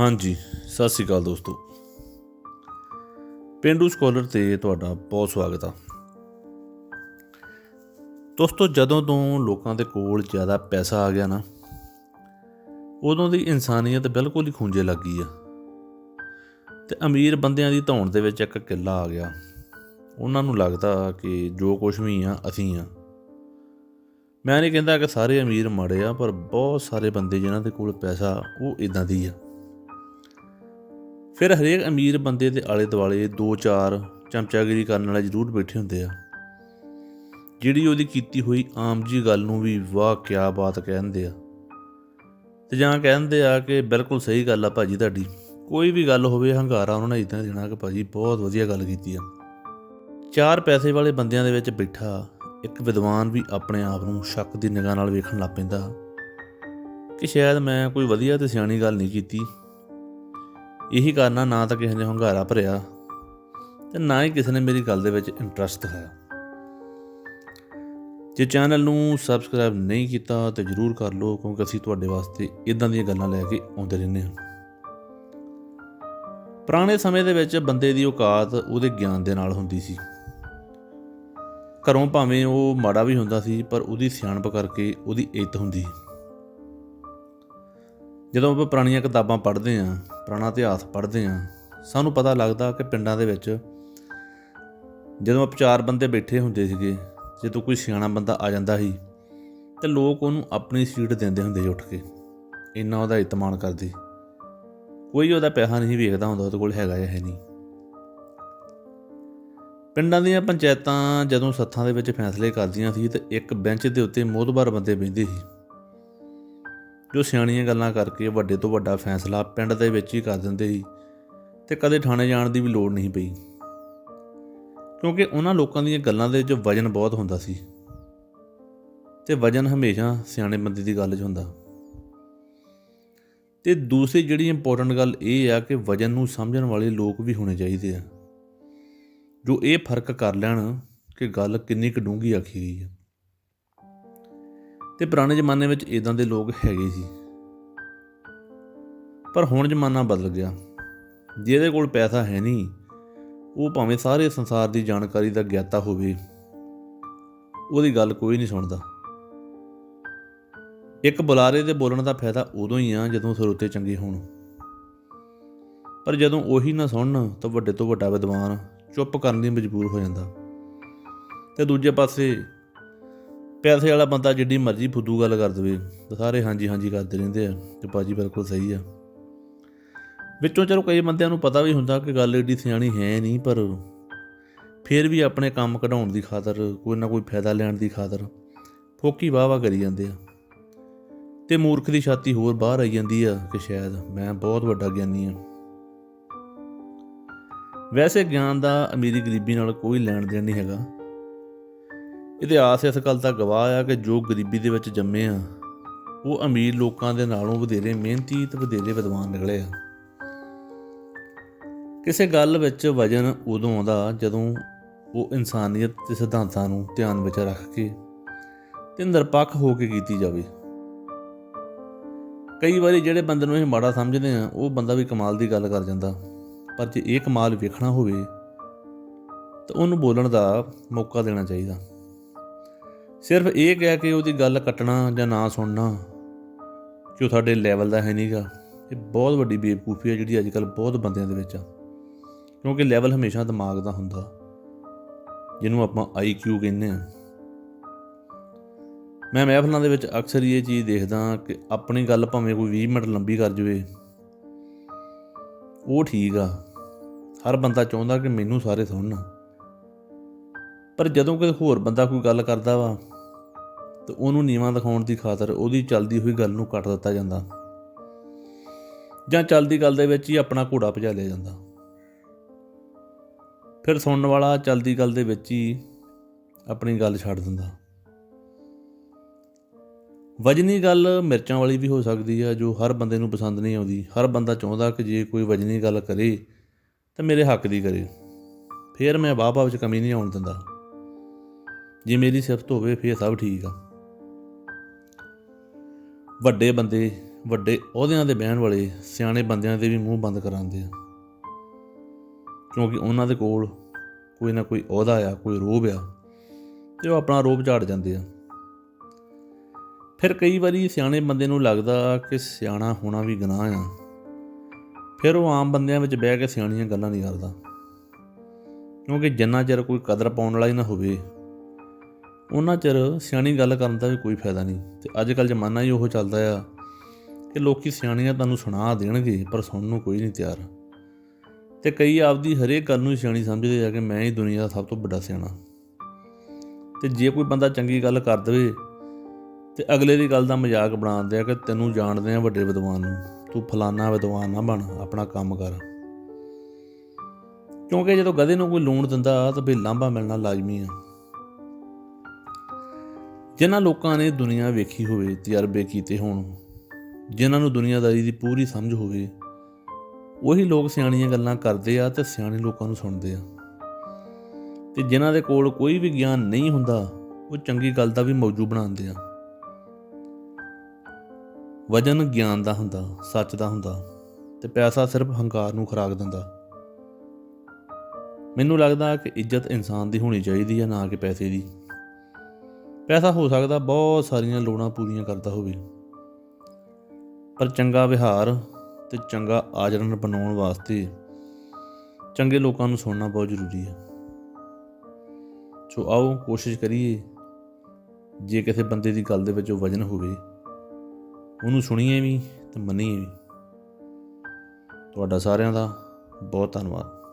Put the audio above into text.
ਹਾਂਜੀ, ਸਤਿ ਸ੍ਰੀ ਅਕਾਲ ਦੋਸਤੋ। ਪਿੰਡੂ ਸਕਾਲਰ ਤੇ ਤੁਹਾਡਾ ਬਹੁਤ ਸਵਾਗਤ ਆ। ਦੋਸਤੋ, ਜਦੋਂ ਤੋਂ ਲੋਕਾਂ ਦੇ ਕੋਲ ਜ਼ਿਆਦਾ ਪੈਸਾ ਆ ਗਿਆ ਨਾ, ਉਦੋਂ ਦੀ ਇਨਸਾਨੀਅਤ ਬਿਲਕੁਲ ਹੀ ਖੂੰਜੇ ਲੱਗ ਗਈ ਆ। ਤੇ ਅਮੀਰ ਬੰਦਿਆਂ ਦੀ ਧੌਣ ਦੇ ਵਿੱਚ ਇੱਕ ਕਿੱਲਾ ਆ ਗਿਆ। ਉਹਨਾਂ ਨੂੰ ਲੱਗਦਾ ਕਿ ਜੋ ਕੁਝ ਵੀ ਆ, ਅਸੀਂ ਆ। ਮੈਂ ਨਹੀਂ ਕਹਿੰਦਾ ਕਿ ਸਾਰੇ ਅਮੀਰ ਮਾੜੇ ਆ, ਪਰ ਬਹੁਤ ਸਾਰੇ ਬੰਦੇ ਜਿਨ੍ਹਾਂ ਦੇ ਕੋਲ ਪੈਸਾ, ਉਹ ਇਦਾਂ ਦੀ ਆ। ਫਿਰ ਹਰੇਕ ਅਮੀਰ ਬੰਦੇ ਦੇ ਆਲੇ ਦੁਆਲੇ ਦੋ ਚਾਰ ਚਮਚਾਗਿਰੀ ਕਰਨ ਵਾਲੇ ਜ਼ਰੂਰ ਬੈਠੇ ਹੁੰਦੇ ਆ। ਜਿਹੜੀ ਉਹਦੀ ਕੀਤੀ ਹੋਈ ਆਮ ਜੀ ਗੱਲ ਨੂੰ ਵੀ ਵਾਹ ਕਿਆ ਬਾਤ ਕਹਿੰਦੇ ਆ। ਤੇ ਜਾਂ ਕਹਿੰਦੇ ਆ ਕਿ ਬਿਲਕੁਲ ਸਹੀ ਗੱਲ ਆ ਭਾਜੀ ਤੁਹਾਡੀ। ਕੋਈ ਵੀ ਗੱਲ ਹੋਵੇ, ਹੰਗਾਰਾ ਉਹਨਾਂ ਨੇ ਇਦਾਂ ਦੇਣਾ ਕਿ ਭਾਜੀ ਬਹੁਤ ਵਧੀਆ ਗੱਲ ਕੀਤੀ ਆ। ਚਾਰ ਪੈਸੇ ਵਾਲੇ ਬੰਦਿਆਂ ਦੇ ਵਿੱਚ ਬੈਠਾ ਇੱਕ ਵਿਦਵਾਨ ਵੀ ਆਪਣੇ ਆਪ ਨੂੰ ਸ਼ੱਕ ਦੀ ਨਿਗਾਹ ਨਾਲ ਵੇਖਣ ਲੱਗ ਪੈਂਦਾ ਕਿ ਸ਼ਾਇਦ ਮੈਂ ਕੋਈ ਵਧੀਆ ਤੇ ਸਿਆਣੀ ਗੱਲ ਨਹੀਂ ਕੀਤੀ। ਇਹੀ ਕਾਰਨਾ ਨਾ ਤਾਂ ਕਿਸੇ ਨੇ ਹੰਗਾਰਾ ਭਰਿਆ ਤੇ ਨਾ ਹੀ ਕਿਸੇ ਨੇ ਮੇਰੀ ਗੱਲ ਦੇ ਵਿੱਚ ਇੰਟਰਸਟ ਦਿਖਾਇਆ। ਜੇ ਚੈਨਲ ਨੂੰ ਸਬਸਕ੍ਰਾਈਬ ਨਹੀਂ ਕੀਤਾ ਤੇ ਜਰੂਰ ਕਰ ਲਓ, ਕਿਉਂਕਿ ਅਸੀਂ ਤੁਹਾਡੇ ਵਾਸਤੇ ਇਦਾਂ ਦੀਆਂ ਗੱਲਾਂ ਲੈ ਕੇ ਆਉਂਦੇ ਰਹਿੰਦੇ ਹਾਂ। ਪੁਰਾਣੇ ਸਮੇਂ ਦੇ ਵਿੱਚ ਬੰਦੇ ਦੀ ਔਕਾਤ ਉਹਦੇ ਗਿਆਨ ਦੇ ਨਾਲ ਹੁੰਦੀ ਸੀ। ਘਰੋਂ ਭਾਵੇਂ ਉਹ ਮਾੜਾ ਵੀ ਹੁੰਦਾ ਸੀ, ਪਰ ਉਹਦੀ ਸਿਆਣਪ ਕਰਕੇ ਉਹਦੀ ਇੱਜ਼ਤ ਹੁੰਦੀ ਜਦੋਂ ਆਪਾਂ ਪੁਰਾਣੀਆਂ ਕਿਤਾਬਾਂ ਪੜ੍ਹਦੇ ਆਂ ਪੁਰਾਣਾ ਇਤਿਹਾਸ ਪੜ੍ਹਦੇ ਆਂ ਸਾਨੂੰ ਪਤਾ ਲੱਗਦਾ ਕਿ ਪਿੰਡਾਂ ਦੇ ਵਿੱਚ ਜਦੋਂ ਆਪਾਂ ਚਾਰ ਬੰਦੇ ਬੈਠੇ ਹੁੰਦੇ ਸੀਗੇ, ਜਦੋਂ ਕੋਈ ਸਿਆਣਾ ਬੰਦਾ ਆ ਜਾਂਦਾ ਸੀ, ਤੇ ਲੋਕ ਉਹਨੂੰ ਆਪਣੀ ਸੀਟ ਦਿੰਦੇ ਹੁੰਦੇ ਸੀ ਉੱਠ ਕੇ। ਇੰਨਾ ਉਹਦਾ ਇਤਮਾਨ ਕਰਦੇ। ਕੋਈ ਉਹਦਾ ਪੈਸਾ ਨਹੀਂ ਵੇਖਦਾ ਹੁੰਦਾ, ਉਹਦੇ ਕੋਲ ਹੈਗਾ ਜਾਂ ਹੈ ਨਹੀਂ। ਪਿੰਡਾਂ ਦੀਆਂ ਪੰਚਾਇਤਾਂ ਜਦੋਂ ਸੱਥਾਂ ਦੇ ਵਿੱਚ ਫੈਸਲੇ ਕਰਦੀਆਂ ਸੀ, ਤੇ ਇੱਕ ਬੈਂਚ ਦੇ ਉੱਤੇ ਮੋਹਤਬਾਰ ਬੰਦੇ ਬਹਿੰਦੇ ਸੀ। ਜੋ ਸਿਆਣੀਆਂ ਗੱਲਾਂ ਕਰਕੇ ਵੱਡੇ ਤੋਂ ਵੱਡਾ ਫੈਸਲਾ ਪਿੰਡ ਦੇ ਵਿੱਚ ਹੀ ਕਰ ਦਿੰਦੇ ਸੀ ਤੇ ਕਦੇ ਥਾਣੇ ਜਾਣ ਦੀ ਵੀ ਲੋੜ ਨਹੀਂ ਪਈ। ਕਿਉਂਕਿ ਉਹਨਾਂ ਲੋਕਾਂ ਦੀਆਂ ਗੱਲਾਂ ਦੇ ਵਿੱਚ ਵਜਨ ਬਹੁਤ ਹੁੰਦਾ ਸੀ ਤੇ ਵਜਨ ਹਮੇਸ਼ਾ ਸਿਆਣੇ ਬੰਦੇ ਦੀ ਗੱਲ 'ਚ ਹੁੰਦਾ। ਤੇ ਦੂਸਰੀ ਜਿਹੜੀ ਇੰਪੋਰਟੈਂਟ ਗੱਲ ਇਹ ਆ ਕਿ ਵਜਨ ਨੂੰ ਸਮਝਣ ਵਾਲੇ ਲੋਕ ਵੀ ਹੋਣੇ ਚਾਹੀਦੇ ਆ। ਜੋ ਇਹ ਫ਼ਰਕ ਕਰ ਲੈਣ ਕਿ ਗੱਲ ਕਿੰਨੀ ਕੁ ਡੂੰਘੀ ਆਖੀ ਗਈ ਹੈ ਤੇ ਪੁਰਾਣੇ ਜ਼ਮਾਨੇ ਵਿੱਚ ਇਦਾਂ ਦੇ ਲੋਕ ਹੈਗੇ ਸੀ। ਪਰ ਹੁਣ ਜ਼ਮਾਨਾ ਬਦਲ ਗਿਆ। ਜਿਹਦੇ ਕੋਲ ਪੈਸਾ ਹੈ ਨਹੀਂ, ਉਹ ਭਾਵੇਂ ਸਾਰੇ ਸੰਸਾਰ ਦੀ ਜਾਣਕਾਰੀ ਦਾ ਗਿਆਤਾ ਹੋਵੇ, ਉਹਦੀ ਗੱਲ ਕੋਈ ਨਹੀਂ ਸੁਣਦਾ। ਇੱਕ ਬੁਲਾਰੇ ਦੇ ਬੋਲਣ ਦਾ ਫਾਇਦਾ ਉਦੋਂ ਹੀ ਆ ਜਦੋਂ ਸਰੋਤੇ ਚੰਗੇ ਹੋਣ। ਪਰ ਜਦੋਂ ਉਹੀ ਨਾ ਸੁਣਨ, ਤਾਂ ਵੱਡੇ ਤੋਂ ਵੱਡਾ ਵਿਦਵਾਨ ਚੁੱਪ ਕਰਨ ਲਈ ਮਜਬੂਰ ਹੋ ਜਾਂਦਾ। ਤੇ ਦੂਜੇ ਪਾਸੇ ਪੈਸੇ ਵਾਲਾ ਬੰਦਾ ਜਿੱਡੀ ਮਰਜ਼ੀ ਫੁੱਦੂ ਗੱਲ ਕਰ ਦਵੇ। ਤਾਂ ਸਾਰੇ ਹਾਂਜੀ ਹਾਂਜੀ ਕਰਦੇ ਰਹਿੰਦੇ ਆ, ਤੇ ਬਾਜੀ ਬਿਲਕੁਲ ਸਹੀ ਆ। ਵਿੱਚੋਂ ਚਲੋ ਕਈ ਬੰਦਿਆਂ ਨੂੰ ਪਤਾ ਵੀ ਹੁੰਦਾ ਕਿ ਗੱਲ ਏਡੀ ਸਿਆਣੀ ਹੈ ਨਹੀਂ, ਪਰ ਫਿਰ ਵੀ ਆਪਣੇ ਕੰਮ ਕਢਾਉਣ ਦੀ ਖਾਤਰ, ਕੋਈ ਨਾ ਕੋਈ ਫਾਇਦਾ ਲੈਣ ਦੀ ਖਾਤਰ ਫੋਕੀ ਵਾਹ ਵਾਹ ਕਰੀ ਜਾਂਦੇ ਆ। ਤੇ ਮੂਰਖ ਦੀ ਛਾਤੀ ਹੋਰ ਬਾਹਰ ਆਈ ਜਾਂਦੀ ਆ ਕਿ ਸ਼ਾਇਦ ਮੈਂ ਬਹੁਤ ਵੱਡਾ ਗਿਆਨੀ ਆ। ਵੈਸੇ ਗਿਆਨ ਦਾ ਅਮੀਰੀ ਗਰੀਬੀ ਨਾਲ ਕੋਈ ਲੈਣ ਦੇਣ ਨਹੀਂ ਹੈਗਾ। ਇਤਿਹਾਸ ਇਸ ਗੱਲ ਦਾ ਗਵਾਹ ਆ ਕਿ ਜੋ ਗਰੀਬੀ ਦੇ ਵਿੱਚ ਜੰਮੇ ਆ, ਉਹ ਅਮੀਰ ਲੋਕਾਂ ਦੇ ਨਾਲੋਂ ਵਧੇਰੇ ਮਿਹਨਤੀ ਤੇ ਵਧੇਰੇ ਵਿਦਵਾਨ ਨਿਕਲੇ ਆ। ਕਿਸੇ ਗੱਲ ਵਿੱਚ ਵਜਨ ਉਦੋਂ ਆਉਂਦਾ ਜਦੋਂ ਉਹ ਇਨਸਾਨੀਅਤ ਤੇ ਸਿਧਾਂਤਾਂ ਨੂੰ ਧਿਆਨ ਵਿੱਚ ਰੱਖ ਕੇ ਤੇ ਨਿਰਪੱਖ ਹੋ ਕੇ ਕੀਤੀ ਜਾਵੇ। ਕਈ ਵਾਰੀ ਜਿਹੜੇ ਬੰਦੇ ਨੂੰ ਇਹ ਮਾੜਾ ਸਮਝਦੇ ਆ, ਉਹ ਬੰਦਾ ਵੀ ਕਮਾਲ ਦੀ ਗੱਲ ਕਰ ਜਾਂਦਾ, ਪਰ ਜੇ ਇਹ ਕਮਾਲ ਵੇਖਣਾ ਹੋਵੇ, ਤਾਂ ਉਹਨੂੰ ਬੋਲਣ ਦਾ ਮੌਕਾ ਦੇਣਾ ਚਾਹੀਦਾ। ਸਿਰਫ ਇਹ ਕਹਿ ਕੇ ਉਹਦੀ ਗੱਲ ਕੱਟਣਾ ਜਾਂ ਨਾ ਸੁਣਨਾ ਕਿ ਉਹ ਤੁਹਾਡੇ ਲੈਵਲ ਦਾ ਹੈ ਨਹੀਂਗਾ ਇਹ ਬਹੁਤ ਵੱਡੀ ਬੇਵਕੂਫੀ ਹੈ ਜਿਹੜੀ ਅੱਜ ਕੱਲ ਬਹੁਤ ਬੰਦਿਆਂ ਦੇ ਵਿੱਚ ਆ। ਕਿਉਂਕਿ ਲੈਵਲ ਹਮੇਸ਼ਾ ਦਿਮਾਗ ਦਾ ਹੁੰਦਾ। ਜਿਹਨੂੰ ਆਪਾਂ ਆਈਕਿਊ ਕਹਿੰਦੇ ਆ ਮੈਂ ਮਹਿਫਲਾਂ ਦੇ ਵਿੱਚ ਅਕਸਰ ਹੀ ਇਹ ਚੀਜ਼ ਦੇਖਦਾ ਕਿ ਆਪਣੀ ਗੱਲ ਭਾਵੇਂ ਕੋਈ 20 ਮਿੰਟ ਲੰਬੀ ਕਰ ਜਵੇ, ਉਹ ਠੀਕ ਆ। ਹਰ ਬੰਦਾ ਚਾਹੁੰਦਾ ਕਿ ਮੈਨੂੰ ਸਾਰੇ ਸੁਣਨ। ਪਰ ਜਦੋਂ ਕੋਈ ਹੋਰ ਬੰਦਾ ਕੋਈ ਗੱਲ ਕਰਦਾ ਵਾ ਤੇ ਉਹਨੂੰ ਨੀਵਾਂ ਦਿਖਾਉਣ ਦੀ ਖਾਤਰ ਉਹਦੀ ਚੱਲਦੀ ਹੋਈ ਗੱਲ ਨੂੰ ਕੱਟ ਦਿੱਤਾ ਜਾਂਦਾ। ਜਾਂ ਚੱਲਦੀ ਗੱਲ ਦੇ ਵਿੱਚ ਹੀ ਆਪਣਾ ਘੋੜਾ ਭਜਾ ਲਿਆ ਜਾਂਦਾ। ਫਿਰ ਸੁਣਨ ਵਾਲਾ ਚੱਲਦੀ ਗੱਲ ਦੇ ਵਿੱਚ ਹੀ ਆਪਣੀ ਗੱਲ ਛੱਡ ਦਿੰਦਾ। ਵਜਨੀ ਗੱਲ ਮਿਰਚਾਂ ਵਾਲੀ ਵੀ ਹੋ ਸਕਦੀ ਆ, ਜੋ ਹਰ ਬੰਦੇ ਨੂੰ ਪਸੰਦ ਨਹੀਂ ਆਉਂਦੀ। ਹਰ ਬੰਦਾ ਚਾਹੁੰਦਾ ਕਿ ਜੇ ਕੋਈ ਵਜਨੀ ਗੱਲ ਕਰੇ, ਤਾਂ ਮੇਰੇ ਹੱਕ ਦੀ ਕਰੇ। ਫਿਰ ਮੈਂ ਵਾਹ-ਵਾਹ ਵਿੱਚ ਕਮੀ ਨਹੀਂ ਆਉਣ ਦਿੰਦਾ। ਜੇ ਮੇਰੀ ਸਿਫਤ ਹੋਵੇ, ਫਿਰ ਸਭ ਠੀਕ ਆ। ਵੱਡੇ ਬੰਦੇ, ਵੱਡੇ ਅਹੁਦਿਆਂ ਦੇ ਬਹਿਣ ਵਾਲੇ, ਸਿਆਣੇ ਬੰਦਿਆਂ ਦੇ ਵੀ ਮੂੰਹ ਬੰਦ ਕਰਾਉਂਦੇ ਆ। ਕਿਉਂਕਿ ਉਹਨਾਂ ਦੇ ਕੋਲ ਕੋਈ ਨਾ ਕੋਈ ਅਹੁਦਾ ਆ, ਕੋਈ ਰੋਬ ਆ, ਤੇ ਉਹ ਆਪਣਾ ਰੋਬ ਝਾੜ ਜਾਂਦੇ ਆ। ਫਿਰ ਕਈ ਵਾਰੀ ਸਿਆਣੇ ਬੰਦੇ ਨੂੰ ਲੱਗਦਾ ਕਿ ਸਿਆਣਾ ਹੋਣਾ ਵੀ ਗੁਨਾਹ ਆ। ਫਿਰ ਉਹ ਆਮ ਬੰਦਿਆਂ ਵਿੱਚ ਬਹਿ ਕੇ ਸਿਆਣੀਆਂ ਗੱਲਾਂ ਨਹੀਂ ਕਰਦਾ। ਕਿਉਂਕਿ ਜਿੰਨਾ ਚਿਰ ਕੋਈ ਕਦਰ ਪਾਉਣ ਵਾਲਾ ਹੀ ਨਾ ਹੋਵੇ ਉਹਨਾਂ ਚਿਰ ਸਿਆਣੀ ਗੱਲ ਕਰਨ ਦਾ ਵੀ ਕੋਈ ਫਾਇਦਾ ਨਹੀਂ। ਤੇ ਅੱਜ ਕੱਲ ਜ਼ਮਾਨਾ ਹੀ ਉਹ ਚੱਲਦਾ ਆ ਕਿ ਲੋਕੀ ਸਿਆਣੀਆਂ ਤੁਹਾਨੂੰ ਸੁਣਾ ਦੇਣਗੇ, ਪਰ ਸੁਣਨ ਨੂੰ ਕੋਈ ਨਹੀਂ ਤਿਆਰ। ਤੇ ਕਈ ਆਪਦੀ ਹਰੇਕ ਗੱਲ ਨੂੰ ਸਿਆਣੀ ਸਮਝਦੇ ਆ ਕਿ ਮੈਂ ਹੀ ਦੁਨੀਆ ਦਾ ਸਭ ਤੋਂ ਵੱਡਾ ਸਿਆਣਾ। ਤੇ ਜੇ ਕੋਈ ਬੰਦਾ ਚੰਗੀ ਗੱਲ ਕਰ ਦੇਵੇ, ਤੇ ਅਗਲੇ ਦੀ ਗੱਲ ਦਾ ਮਜ਼ਾਕ ਬਣਾਉਂਦੇ ਆ ਕਿ ਤੈਨੂੰ ਜਾਣਦੇ ਆ ਵੱਡੇ ਵਿਦਵਾਨ ਨੂੰ, ਤੂੰ ਫਲਾਨਾ ਵਿਦਵਾਨ ਨਾ ਬਣ, ਆਪਣਾ ਕੰਮ ਕਰ। ਕਿਉਂਕਿ ਜਦੋਂ ਗਧੇ ਨੂੰ ਕੋਈ ਲੂਣ ਦਿੰਦਾ, ਤਾਂ ਵੀ ਲਾਂਭਾ ਮਿਲਣਾ ਲਾਜ਼ਮੀ ਆ। ਜਿਨ੍ਹਾਂ ਲੋਕਾਂ ਨੇ ਦੁਨੀਆ ਵੇਖੀ ਹੋਵੇ, ਤਜਰਬੇ ਕੀਤੇ ਹੋਣ, ਜਿਨ੍ਹਾਂ ਨੂੰ ਦੁਨੀਆਦਾਰੀ ਦੀ ਪੂਰੀ ਸਮਝ ਹੋਵੇ, ਉਹੀ ਲੋਕ ਸਿਆਣੀਆਂ ਗੱਲਾਂ ਕਰਦੇ ਆ ਤੇ ਸਿਆਣੇ ਲੋਕਾਂ ਨੂੰ ਸੁਣਦੇ ਆ। ਤੇ ਜਿਨ੍ਹਾਂ ਦੇ ਕੋਲ ਕੋਈ ਵੀ ਗਿਆਨ ਨਹੀਂ ਹੁੰਦਾ, ਉਹ ਚੰਗੀ ਗੱਲ ਦਾ ਵੀ ਮੌਜੂ ਬਣਾਉਂਦੇ ਆ। ਵਜਨ ਗਿਆਨ ਦਾ ਹੁੰਦਾ, ਸੱਚ ਦਾ ਹੁੰਦਾ, ਤੇ ਪੈਸਾ ਸਿਰਫ ਹੰਕਾਰ ਨੂੰ ਖਰਾਕ ਦਿੰਦਾ। ਮੈਨੂੰ ਲੱਗਦਾ ਕਿ ਇੱਜ਼ਤ ਇਨਸਾਨ ਦੀ ਹੋਣੀ ਚਾਹੀਦੀ ਹੈ ਨਾ ਕਿ ਪੈਸੇ ਦੀ। ਪੈਸਾ ਹੋ ਸਕਦਾ, ਬਹੁਤ ਸਾਰੀਆਂ ਲੋੜਾਂ ਪੂਰੀਆਂ ਕਰਦਾ ਹੋਵੇ। ਪਰ ਚੰਗਾ ਵਿਹਾਰ ਤੇ ਚੰਗਾ ਆਚਰਣ ਬਣਾਉਣ ਵਾਸਤੇ ਚੰਗੇ ਲੋਕਾਂ ਨੂੰ ਸੁਣਨਾ ਬਹੁਤ ਜ਼ਰੂਰੀ ਹੈ। ਸੋ ਆਓ ਕੋਸ਼ਿਸ਼ ਕਰੀਏ, ਜੇ ਕਿਸੇ ਬੰਦੇ ਦੀ ਗੱਲ ਦੇ ਵਿੱਚ ਉਹ ਵਜਨ ਹੋਵੇ, ਉਹਨੂੰ ਸੁਣੀਏ ਵੀ ਤੇ ਮੰਨੀਏ ਵੀ। ਤੁਹਾਡਾ ਸਾਰਿਆਂ ਦਾ ਬਹੁਤ ਧੰਨਵਾਦ।